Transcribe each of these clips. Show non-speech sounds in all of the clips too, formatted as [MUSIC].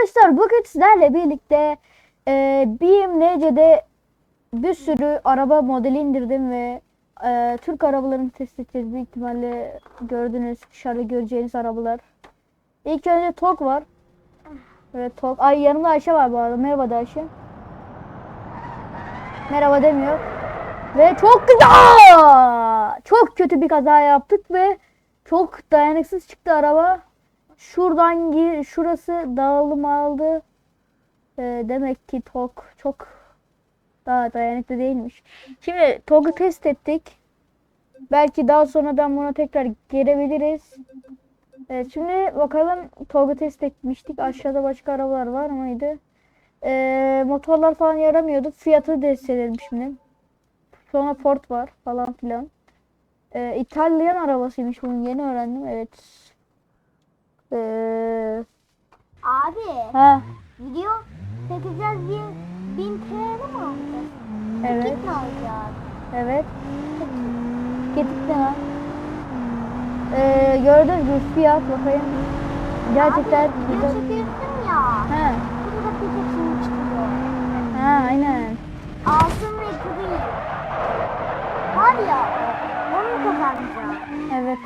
Arkadaşlar bugün sizlerle birlikte e, BMW'de bir sürü araba modeli indirdim ve e, Türk arabalarını test edeceğiz. Büyük ihtimalle gördünüz dışarıda göreceğiniz arabalar. İlk önce TOG var. Evet TOG. Ay yanımda Ayşe var bu arada. Merhaba da Ayşe. Merhaba demiyor. Ve çok güzel. Çok kötü bir kaza yaptık ve çok dayanıksız çıktı araba. Şuradan gir, şurası dağılım aldı. Ee, demek ki TOG çok daha dayanıklı değilmiş. Şimdi TOG'u test ettik. Belki daha sonradan buna tekrar gelebiliriz. Evet, şimdi bakalım TOG'u test etmiştik. Aşağıda başka arabalar var mıydı? Ee, motorlar falan yaramıyordu. Fiyatı test edelim şimdi. Sonra Ford var falan filan. Ee, İtalyan arabasıymış bunu yeni öğrendim. Evet. Ee, Abi ha video çekeceğiz diye 1000 TL mi alacağız? evet Tikit mi alacağız? evet. Getirdi ha. Ee, gördünüz mü fiyat bakayım. Gerçekten Abi güzel. çekiyorsun ya. Ha, Burada piketini çıkıyor. ha aynen. Altın ve gri. Var ya onu kazanacağım. Evet.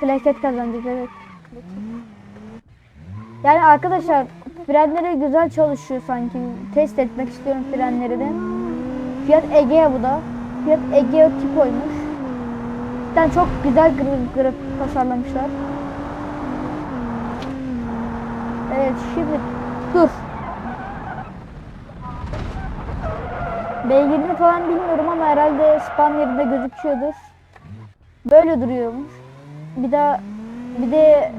Plaket kazanacağız evet. Yani arkadaşlar frenleri güzel çalışıyor sanki. Test etmek istiyorum frenleri de. Fiat Egea bu da. Fiat Egea Tipo'ymuş. Cidden çok güzel grafik tasarlamışlar. Evet şimdi dur. Beygirini falan bilmiyorum ama herhalde spam yerinde gözüküyordur. Böyle duruyormuş. Bir daha bir de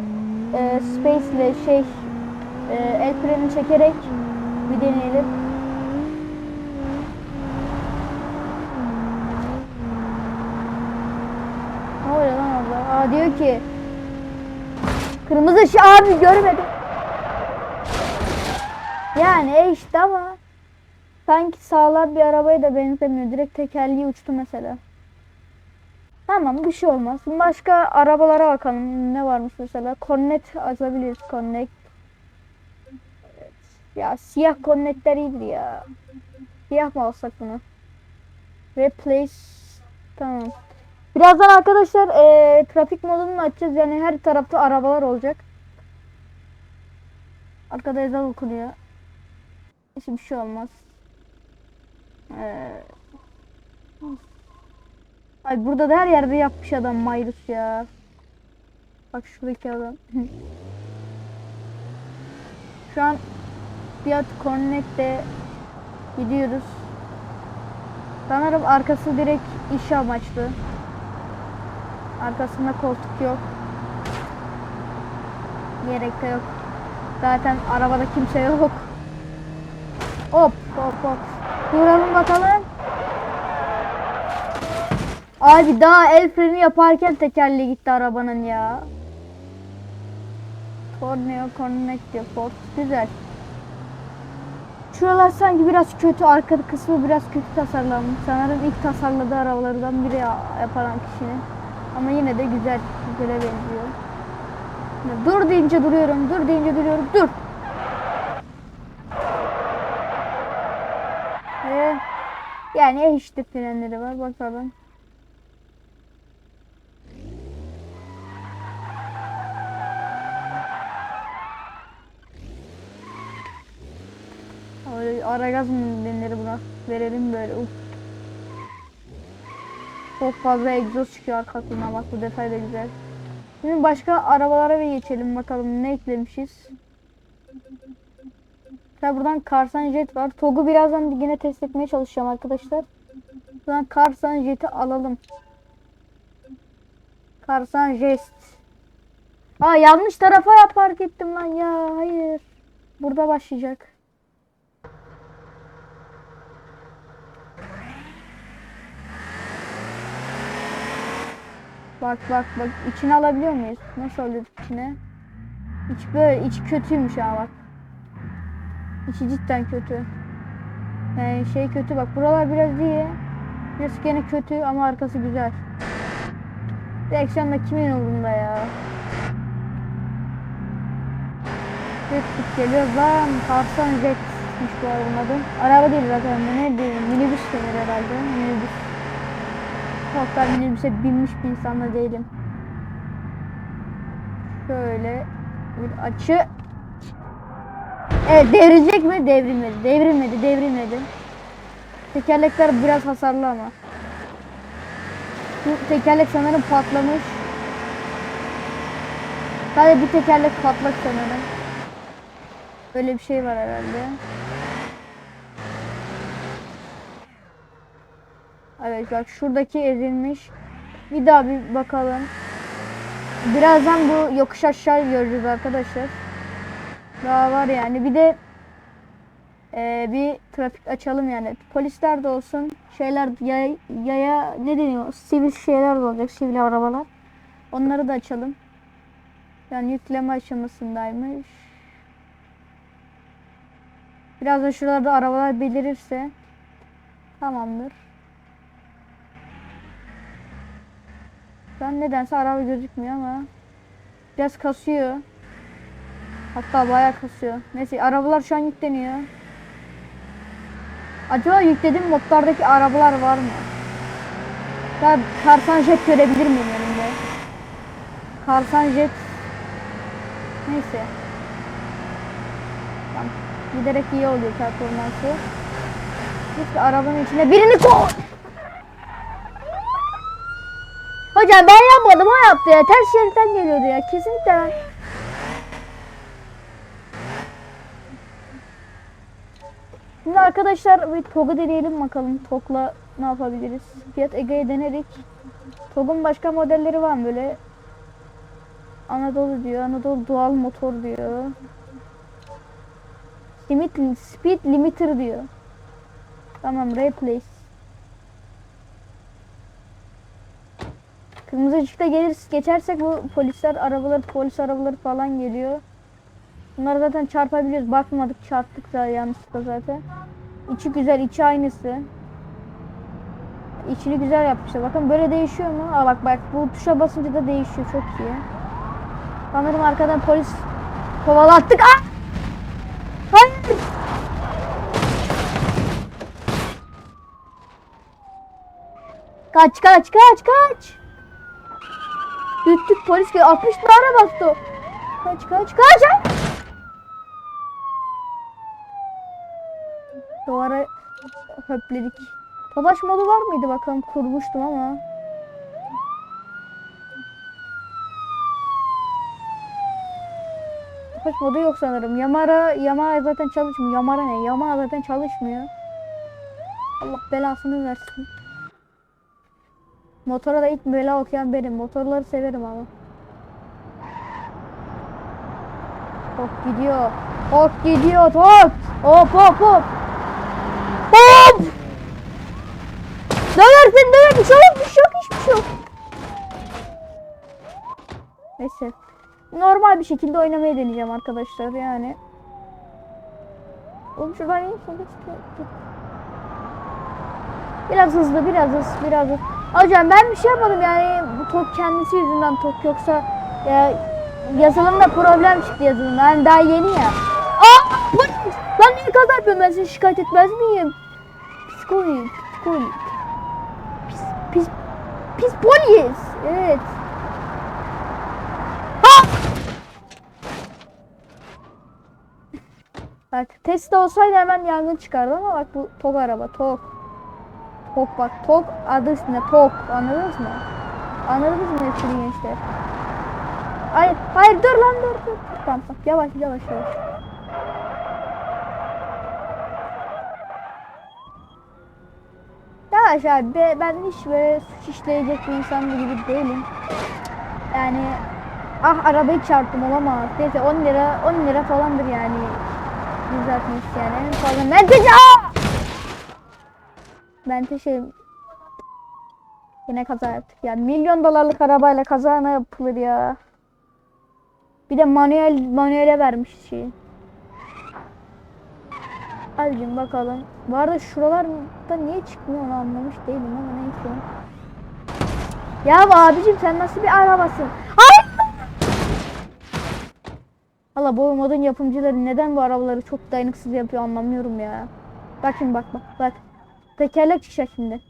e, space ile şey e, el freni çekerek bir deneyelim. Ne oluyor lan orada? Aa diyor ki Kırmızı ışığı abi görmedim. Yani e işte ama sanki sağlam bir arabaya da benzemiyor. Direkt tekerleği uçtu mesela. Tamam bir şey olmaz. Başka arabalara bakalım. Ne varmış mesela? Cornet açabiliriz. Connect. Evet. Ya siyah Connect'ler iyidir ya. Siyah mı alsak bunu? Replace. Tamam. Birazdan arkadaşlar eee, trafik modunu açacağız. Yani her tarafta arabalar olacak. Arkada ezan okunuyor. Hiçbir şey olmaz. Eee Ay burada da her yerde yapmış adam Mayrus ya. Bak şuradaki adam. [LAUGHS] Şu an Fiat Connect'te gidiyoruz. Sanırım arkası direkt iş amaçlı. Arkasında koltuk yok. Gerek de yok. Zaten arabada kimse yok. Hop hop hop. Duralım bakalım. Abi daha el freni yaparken tekerleği gitti arabanın ya. Torneo Connect diyor Ford. Güzel. Şuralar sanki biraz kötü. Arka kısmı biraz kötü tasarlanmış. Sanırım ilk tasarladığı arabalardan biri ya- yapan kişinin. Ama yine de güzel. Güzele benziyor. Dur deyince duruyorum. Dur deyince duruyorum. Dur. Ee, yani işte frenleri var. Bakalım. Öyle ara gaz mı denir buna? Verelim böyle. Uf. Çok fazla egzoz çıkıyor arkasından bak bu detay da güzel. Şimdi başka arabalara bir geçelim bakalım ne eklemişiz. Mesela buradan Karsan Jet var. TOG'u birazdan yine test etmeye çalışacağım arkadaşlar. Buradan Karsan Jet'i alalım. Karsan Jet. Aa yanlış tarafa park ettim lan ya hayır. Burada başlayacak. Bak bak bak içine alabiliyor muyuz? Nasıl alıyorduk içine? İç böyle iç kötüymüş ha bak. İçi cidden kötü. Yani şey kötü bak buralar biraz iyi. Biraz gene kötü ama arkası güzel. Direksiyon da kimin umurunda ya? Tık tık geliyoruz lan. Karsan Jet'miş bu arabanın adı. Araba değil zaten bu neydi? Minibüs denir herhalde. Minibüs. Da minibüse binmiş bir insan da değilim. Şöyle bir açı. Evet devrilecek mi? Devrilmedi. Devrilmedi. Devrilmedi. Tekerlekler biraz hasarlı ama. Bu tekerlek sanırım patlamış. Sadece bir tekerlek patlak sanırım. Böyle bir şey var herhalde. Evet bak şuradaki ezilmiş. Bir daha bir bakalım. Birazdan bu yokuş aşağı göreceğiz arkadaşlar. Daha var yani. Bir de eee, bir trafik açalım yani. Polisler de olsun. Şeyler yaya, yaya ne deniyor? Sivil şeyler de olacak. Sivil arabalar. Onları da açalım. Yani yükleme aşamasındaymış. Biraz da şuralarda arabalar belirirse tamamdır. Ben nedense araba gözükmüyor ama biraz kasıyor. Hatta bayağı kasıyor. Neyse arabalar şu an yükleniyor. Acaba yüklediğim modlardaki arabalar var mı? Ya Karsan Jet görebilir miyim önümde? Karsan Jet Neyse. Tamam. Giderek iyi oluyor performansı. Lütfen arabanın içine birini koy. Hocam ben yapmadım o yaptı ya. Ters şeritten geliyordu ya. Kesinlikle ben. Şimdi arkadaşlar bir TOG'u deneyelim bakalım. TOG'la ne yapabiliriz? Fiat Ege'yi denedik. TOG'un başka modelleri var mı böyle? Anadolu diyor. Anadolu doğal motor diyor. Limit, speed limiter diyor. Tamam replace. Kırmızı ışıkta gelir geçersek bu polisler arabaları polis arabaları falan geliyor. Bunları zaten çarpabiliyoruz. Bakmadık çarptık da yanlışlıkla zaten. İçi güzel, içi aynısı. İçini güzel yapmışlar. Bakın böyle değişiyor mu? Aa bak bak bu tuşa basınca da değişiyor. Çok iyi. Sanırım arkadan polis kovalattık. Aa! Hayır! Kaç kaç kaç kaç. Düt düt polis geliyor. 60 tane bastı. Kaç kaç kaç. Duvara höpledik. Tobaş modu var mıydı bakalım kurmuştum ama. Topaç modu yok sanırım. Yamara, Yamaha zaten çalışmıyor. Yamara ne? Yamaha zaten çalışmıyor. Allah belasını versin. Motora da ilk bela okuyan benim. Motorları severim ama. Tok gidiyor. Tok gidiyor. Tok. Hop hop hop. Hop. Döversin döver. Bir şey yok. Bir şey yok. Hiçbir şey yok. Neyse. Normal bir şekilde oynamaya deneyeceğim arkadaşlar yani. Oğlum şuradan iyi Biraz hızlı, biraz hızlı, biraz hızlı. Hocam ben bir şey yapmadım yani bu tok kendisi yüzünden tok yoksa ya, yazılımda problem çıktı yazılımda. Yani daha yeni ya. Aa! Bu, lan niye kaza yapıyorum ben seni şikayet etmez miyim? Psikolojik, psikolojik. Pis, pis, pis polis. Evet. Bak Tesla olsaydı hemen yangın çıkardı ama bak bu tok araba tok. Tok bak tok adı üstünde tok anladınız mı? Anladınız mı hepsini gençler? Hayır hayır dur lan dur dur. Tamam bak yavaş yavaş yavaş. Yavaş abi be- ben hiç böyle suç işleyecek bir insan gibi değilim. Yani ah arabayı çarptım olamaz. Neyse 10 lira 10 lira falandır yani. Düzeltmiş yani en fazla. Menteşe! Menteşe Yine kaza yaptık. Yani milyon dolarlık arabayla kaza ne yapılır ya? Bir de manuel manuele vermiş şeyi. Hadi bakalım. Bu arada şuralarda niye çıkmıyor onu anlamış değilim ama neyse. Ya abicim sen nasıl bir arabasın? Valla bu modun yapımcıları neden bu arabaları çok dayanıksız yapıyor anlamıyorum ya. Bak şimdi bak bak bak. Tekerlek çıkacak şimdi.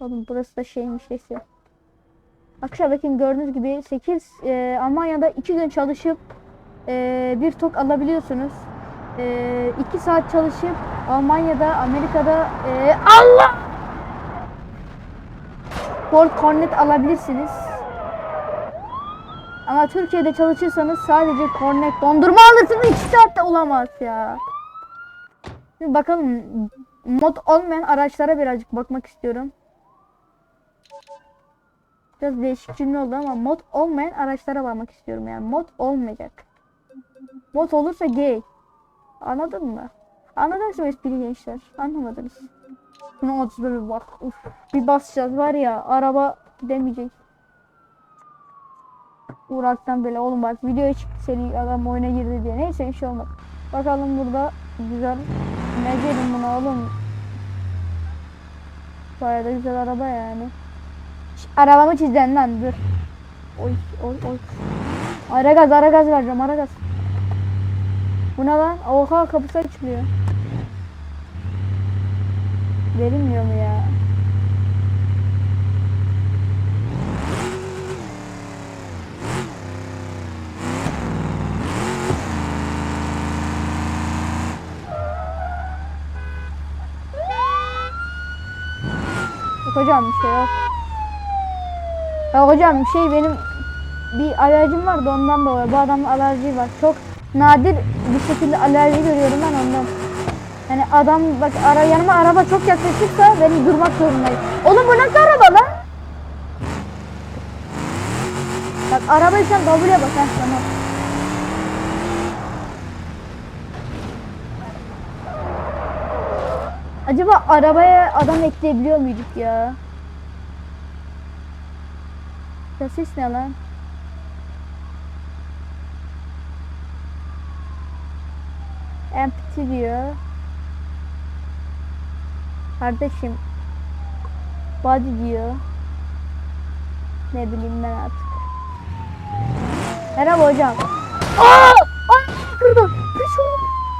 Oğlum burası da şeymiş neyse. Arkadaşlar bakın gördüğünüz gibi 8 e, Almanya'da 2 gün çalışıp e, bir tok alabiliyorsunuz. 2 saat çalışıp Almanya'da, Amerika'da e, Allah! Ford Cornet alabilirsiniz. Ama Türkiye'de çalışırsanız sadece Cornet dondurma alırsınız 2 saatte olamaz ya. Şimdi bakalım mod olmayan araçlara birazcık bakmak istiyorum. Biraz değişik cümle oldu ama mod olmayan araçlara bakmak istiyorum yani. Mod olmayacak. Mod olursa gay. Anladın mı? Anladınız mı espri gençler? Anlamadınız. Şuna 31 bir bak. Uf. Bir basacağız var ya araba gidemeyecek. Uğraktan böyle oğlum bak videoya çıktı seni adam oyuna girdi diye. Neyse bir şey olmaz. Bakalım burada güzel. Ne diyelim buna oğlum. Bayağı da güzel araba yani. Arabamı çizdin lan dur. Oy oy oy. Ara gaz ara gaz vereceğim ara gaz. Bu ne lan? Oha kapısı açılıyor. Verilmiyor mu ya? Hocam bir şey yok. Ya hocam bir şey benim bir alerjim vardı ondan dolayı. Bu adamın alerji var. Çok nadir bir şekilde alerji görüyorum ben ondan. Yani adam bak ara yanıma araba çok yaklaşırsa benim durmak zorundayım. Oğlum bu nasıl araba lan? Bak arabayı sen W'ye bak ha tamam. Acaba arabaya adam ekleyebiliyor muyduk ya? Ya ses ne lan? Empty diyor. Kardeşim. Body diyor. Ne bileyim ben artık. Merhaba hocam. Aa! Ay kırdım. Kır şunu.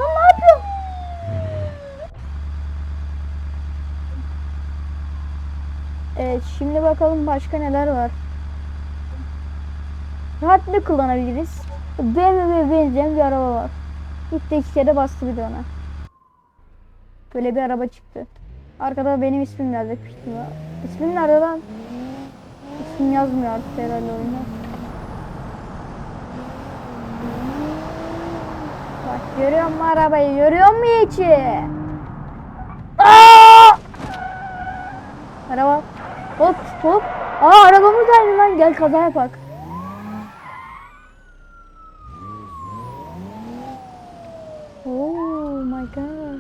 Lan ne yapıyorsun? Evet şimdi bakalım başka neler var. Rahat ne kullanabiliriz? BMW'ye benzeyen bir araba var. İlk de iki kere bastı bir de ona. Böyle bir araba çıktı. Arkada benim ismim ihtimal. İsmim nerede lan? İsmim yazmıyor artık herhalde oyunda. Bak görüyor musun arabayı? Görüyor musun içi? Araba. Hop hop. Aa arabamız aynı lan. Gel kaza yapak. Oh my god.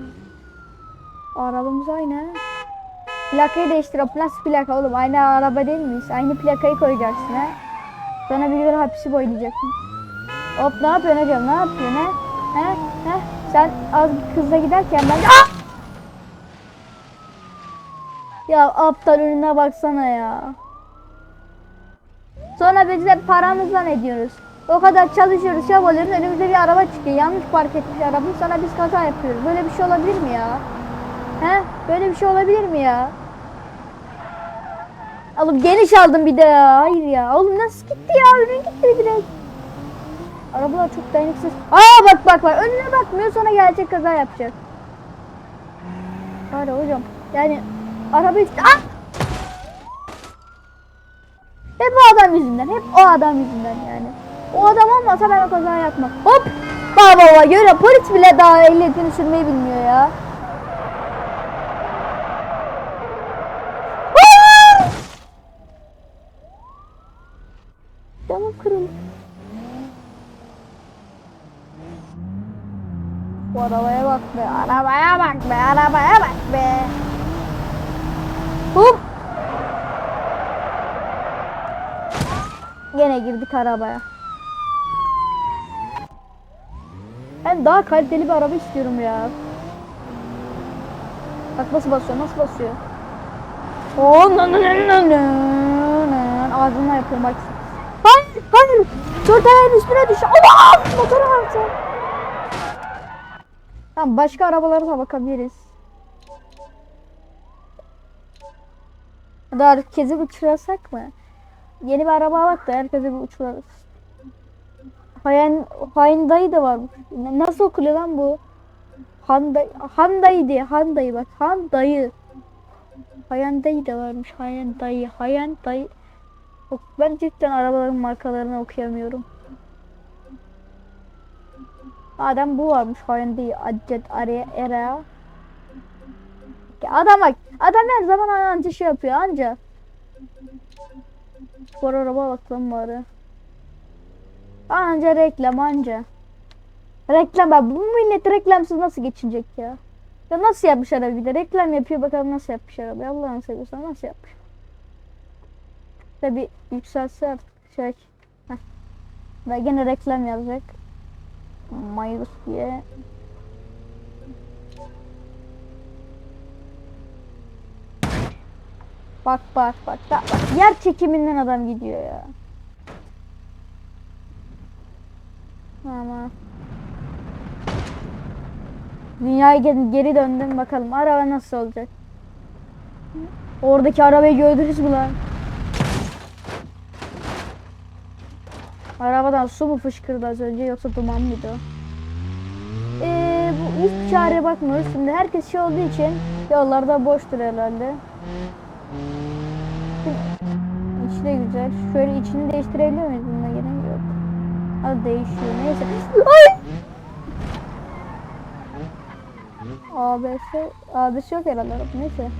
Arabamız aynı. Plakayı değiştir. O nasıl plaka oğlum? Aynı araba değil? Aynı plakayı koyacaksın ha. Sonra bir yıl hapsi boylayacaksın. Hop ne yapıyorsun hocam? Ne yapıyorsun ha? He? He? Sen az kızla giderken ben... Ah! Ya aptal önüne baksana ya. Sonra biz de paramızla ne diyoruz? O kadar çalışıyoruz, çabalıyoruz. Önümüze bir araba çıkıyor. Yanlış park etmiş araba. Sonra biz kaza yapıyoruz. Böyle bir şey olabilir mi ya? He? Böyle bir şey olabilir mi ya? Oğlum geniş aldım bir de ya. Hayır ya. Oğlum nasıl gitti ya? Önün gitti direkt. Arabalar çok dayanıksız. Aa bak bak bak. Önüne bakmıyor sonra gelecek kaza yapacak. Var hocam. Yani araba işte. Ah! Hep o adam yüzünden. Hep o adam yüzünden yani. O adam olmasa ben o kaza yapmam. Hop! Baba baba görüyor. Polis bile daha ehliyetini sürmeyi bilmiyor ya. Camım kırıldı. Bu arabaya bak be, arabaya bak be, arabaya bak be. Hop! Gene girdik arabaya. Ben daha kaliteli bir araba istiyorum ya. Bak nasıl basıyor, nasıl basıyor. Oh, no, no, no, no, no. Ağzımla yapıyorum bak. Hayır, hayır. Dört ayağın üstüne düş. Allah! Motora baksın. Tamam başka arabalara da bakabiliriz. Ya da herkesi uçurasak mı? Yeni bir araba bak da herkese bir uçurarız. Hayan, Hyundai de var. N- Nasıl okunuyor lan bu? Hyundai, Hyundai diye. Hyundai bak. Hyundai. Hyundai de varmış. Hyundai. Hyundai. Yok, Ben cidden arabaların markalarını okuyamıyorum. Adam bu varmış Hyundai Accet Araya Era. Adam bak. Adam her zaman anca şey yapıyor anca. Spor araba bak lan bari. Anca reklam anca. Reklam ya bu millet reklamsız nasıl geçinecek ya? Ya nasıl yapmış araba bir de reklam yapıyor bakalım nasıl yapmış araba. Allah'ını seviyorsan nasıl yapmış? Tabi yükselse artık şey. Heh. Ve gene reklam yazacak. Mayus diye. Bak bak bak. Bak, bak. Yer çekiminden adam gidiyor ya. Ama. Dünyaya geri, geri döndüm bakalım araba nasıl olacak. Oradaki arabayı gördünüz mü lan? Arabadan su mu fışkırdı az önce yoksa duman mıydı o? Ee, bu hiçbir çareye bakmıyoruz. Şimdi herkes şey olduğu için yollarda boştur herhalde. İçi de güzel. Şöyle içini değiştirebiliyor muyuz bununla gerek yok. Hadi değişiyor. Neyse. Ay! ABS, ABS yok herhalde. Neyse.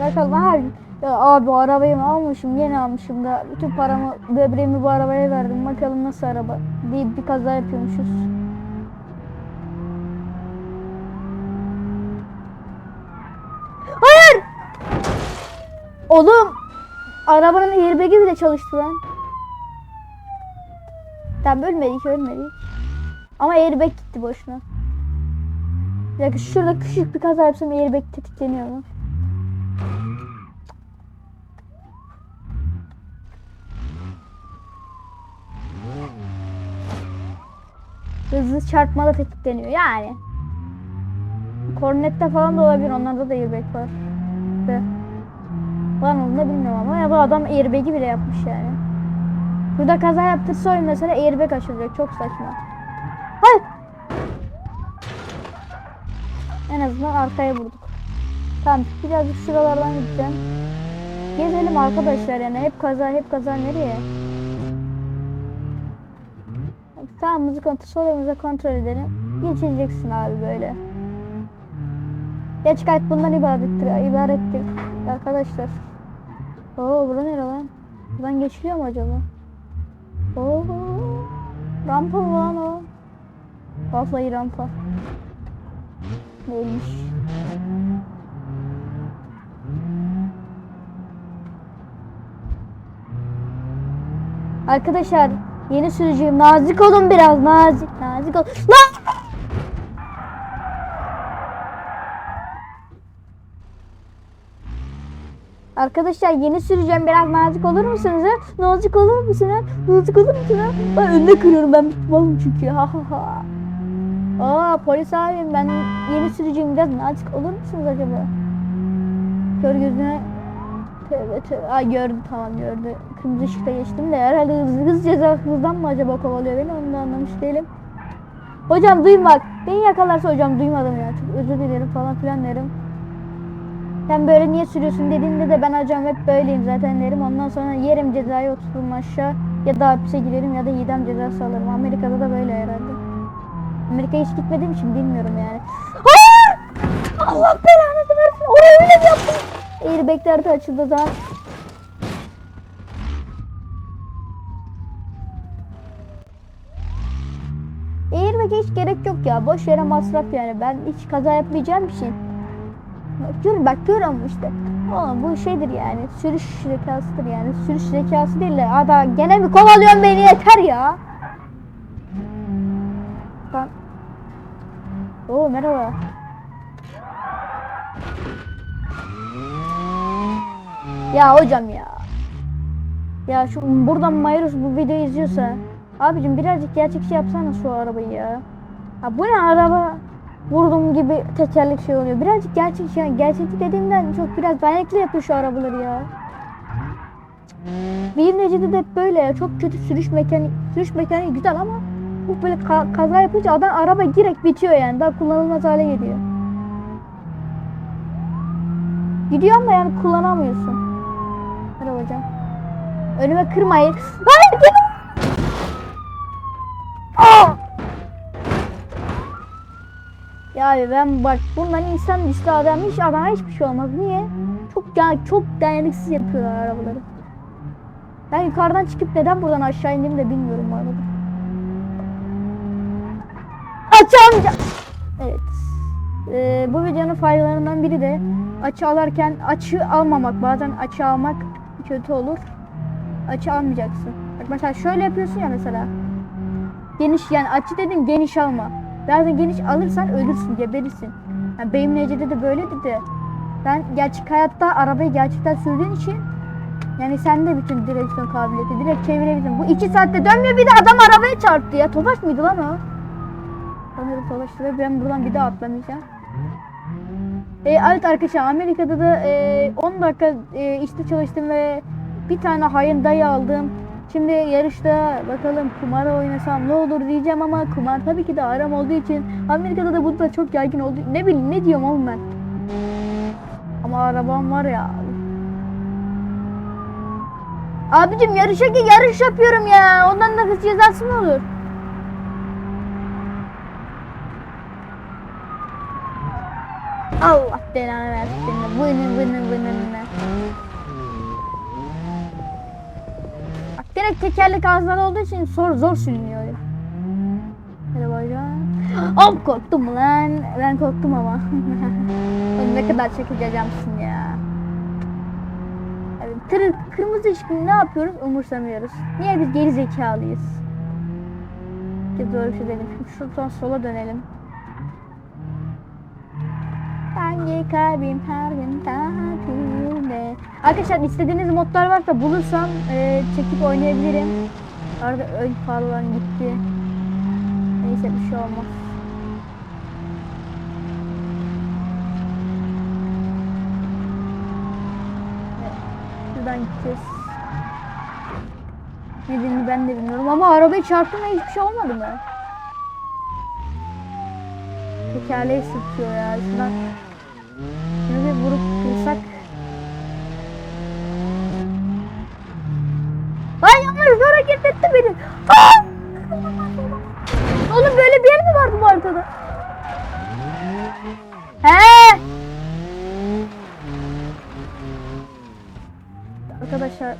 Bakalım ha. Ya abi arabayı mı almışım yeni almışım da bütün paramı böbreğimi bu arabaya verdim bakalım nasıl araba deyip bir kaza yapıyormuşuz. Hayır! Oğlum arabanın airbag'i bile çalıştı lan. Tamam ölmedik ölmedik. Ama airbag gitti boşuna. Bir şurada küçük bir kaza yapsam airbag tetikleniyor mu? Hızlı çarpmada tetikleniyor yani. Kornette falan da olabilir. Onlarda da airbag var. De. Lan onu da bilmiyorum ama ya bu adam airbag'i bile yapmış yani. Burada kaza yaptırsa oyun mesela airbag açılacak. Çok saçma. Hayır. En azından arkaya vurduk. Tamam birazcık şuralardan gideceğim. Gezelim arkadaşlar yani hep kaza hep kaza nereye? Sağımızı kontrol, solumuzu kontrol edelim. Geçeceksin abi böyle. Geç kayıt bundan ibarettir, ibarettir arkadaşlar. Oo bura nere lan? Buradan geçiliyor mu acaba? Oo rampa lan o? Vallahi rampa. Neymiş? Arkadaşlar yeni sürücüyüm. Nazik olun biraz nazik. Nazik ol. Lan! Arkadaşlar yeni süreceğim biraz nazik olur musunuz ha? Nazik olur musun ha? Nazik olur musun ha? Ben önüne kırıyorum ben malım çünkü ha ha ha. Aa polis abim ben yeni sürücüyüm biraz nazik olur musunuz acaba? Kör gözüne Tövbe tövbe. Ay gördü tamam gördü. Kırmızı ışıkta geçtim de herhalde hız, hız ceza hızdan mı acaba kovalıyor beni onu da anlamış değilim. Hocam duymak. Beni yakalarsa hocam duymadım ya. Çok özür dilerim falan filan derim. Sen böyle niye sürüyorsun dediğinde de ben hocam hep böyleyim zaten derim. Ondan sonra yerim cezayı otururum aşağı. Ya da hapise girerim ya da idam cezası alırım. Amerika'da da böyle herhalde. Amerika'ya hiç gitmediğim için bilmiyorum yani. Hayır! Allah belanı versin. Oraya öyle mi yaptın? Airbag'ler de açıldı daha. Airbag'e hiç gerek yok ya. Boş yere masraf yani. Ben hiç kaza yapmayacağım için. Bakıyorum bakıyorum işte. Oğlum bu şeydir yani. Sürüş zekasıdır yani. Sürüş zekası değil de. Ada gene mi kovalıyorsun beni yeter ya. Ben... Oo merhaba. Ya hocam ya. Ya şu buradan Mayrus bu videoyu izliyorsa abicim birazcık gerçekçi yapsana şu arabayı ya. Ha bu ne araba? Vurdum gibi tekerlek şey oluyor. Birazcık gerçek yani gerçekçi dediğimden çok biraz dayanıklı yapıyor şu arabaları ya. Benim Necide de böyle ya. Çok kötü sürüş mekaniği, sürüş mekaniği güzel ama bu böyle ka- kaza yapınca adam araba direkt bitiyor yani. Daha kullanılmaz hale geliyor. Gidiyor ama yani kullanamıyorsun. Hadi hocam. Önüme kırmayın. Hayır gidin. Aa! Ya abi ben bak bundan insan düştü adam hiç adama hiçbir şey olmaz. Niye? Çok yani çok dayanıksız yapıyorlar arabaları. Ben yukarıdan çıkıp neden buradan aşağı indim de bilmiyorum bu arada. Açı amca. Evet. Ee, bu videonun faydalarından biri de açı alırken açı almamak. Bazen açı almak kötü olur. Açı almayacaksın. Bak mesela şöyle yapıyorsun ya mesela. Geniş yani açı dedim geniş alma. Bazen geniş alırsan ölürsün, geberirsin. Yani benim necede de böyledi de. Ben gerçek hayatta arabayı gerçekten sürdüğün için yani sen de bütün direksiyon kabiliyeti direkt çevirebilirsin. Bu iki saatte dönmüyor bir de adam arabaya çarptı ya. Tofaş mıydı lan o? Sanırım Tofaş'tı ve ben buradan bir daha atlamayacağım. E, evet arkadaşlar Amerika'da da e, 10 dakika e, işte çalıştım ve bir tane hain dayı aldım. Şimdi yarışta bakalım kumara oynasam ne olur diyeceğim ama kumar tabii ki de aram olduğu için Amerika'da da bu da çok yaygın oldu. Ne bileyim ne diyorum oğlum ben. Ama arabam var ya. Abicim yarışa ki yarış yapıyorum ya. Ondan da hız cezası mı olur? Allah belanı versin. Vının vının vının. Bak direkt tekerlek ağızdan olduğu için zor zor sürünüyor. ya. Hadi bakalım. Am korktum lan. Ben korktum ama. [LAUGHS] Ne kadar çekici adamsın ya. Evet, tır, kırmızı ışık ne yapıyoruz? Umursamıyoruz. Niye biz geri zekalıyız? Ki doğru bir şey dedim. Şuradan sola dönelim. Hangi kalbim her gün tatilde. Arkadaşlar istediğiniz modlar varsa bulursam e, çekip oynayabilirim. Arada ön falan gitti. Neyse bir şey olmaz. Şuradan gideceğiz. Nedenini ben de bilmiyorum ama arabayı çarptım ve hiçbir şey olmadı mı? Tekerleği sürtüyor ya. Şuradan şunu bir vurup kırsak. Lan yavaş hareket etti beni. Aa! Oğlum böyle bir yer mi vardı bu haritada? He? Arkadaşlar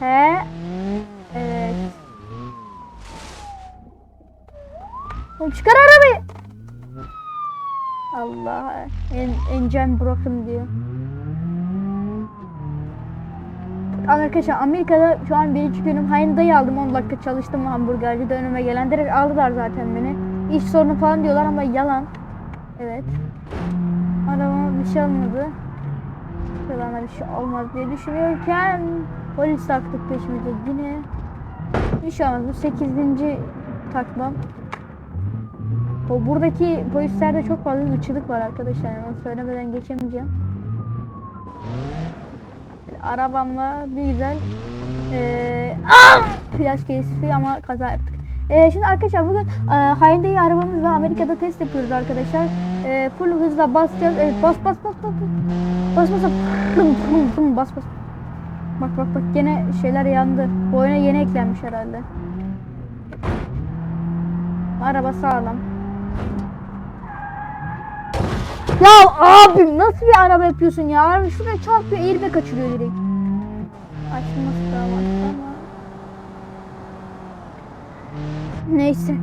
he evet Oğlum çıkar arabayı Allah en, engine broken diyor Arkadaşlar Amerika'da şu an birinci günüm. Hain dayı aldım 10 dakika çalıştım hamburgercide önüme gelen. Direkt aldılar zaten beni. İş sorunu falan diyorlar ama yalan. Evet. Arabama bir şey olmadı bana bir şey olmaz diye düşünüyorken polis taktık peşimize yine. Bir şey olmaz. Bu 8. takmam. O buradaki polislerde çok fazla ırkçılık var arkadaşlar. Yani onu söylemeden geçemeyeceğim arabamla bir güzel eee flash kesifi ama kaza yaptık Eee, şimdi arkadaşlar bugün e, Hyundai arabamızla Amerika'da test yapıyoruz arkadaşlar. E, full hızla basacağız. Evet bas bas bas bas. Bas bas bas. Bas bas. Bak bak bak gene şeyler yandı. Bu oyuna yeni eklenmiş herhalde. Araba sağlam. Ya abim nasıl bir araba yapıyorsun ya? Şuraya çarpıyor, airbag kaçırıyor direkt. Açılması daha var. Neyse.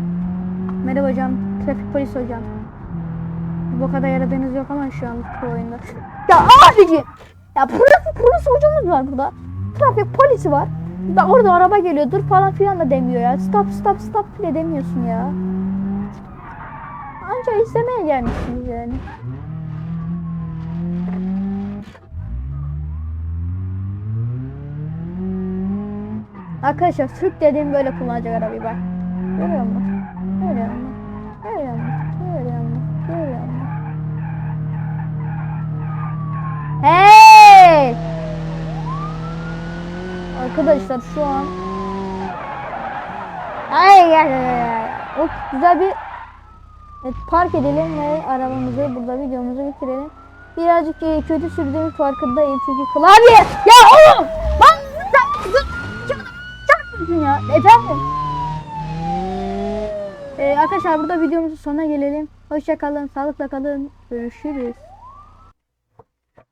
Merhaba hocam. Trafik polis hocam. Bu kadar yaradığınız yok ama şu an bu oyunda. Ya abiciğim. Ya trafik polis hocamız var burada. Trafik polisi var. Da orada araba geliyor dur falan filan da demiyor ya. Stop stop stop bile demiyorsun ya. Anca izlemeye gelmişsiniz yani. Arkadaşlar Türk dediğim böyle kullanacak arabayı bak. Görüyor musun? Görüyor musun? Görüyor musun? Görüyor musun? Görüyor musun? Hey! Arkadaşlar şu an Ay ay ay ay. O güzel bir Evet, park edelim ve arabamızı burada videomuzu bitirelim. Birazcık e, kötü sürdüğümüz farkındayım çünkü klavye ya oğlum efendim. Ee, arkadaşlar burada videomuzun sonuna gelelim. Hoşça kalın, sağlıkla kalın. Görüşürüz.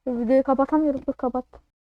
Videoyu kapatamıyorum. Dur kapat.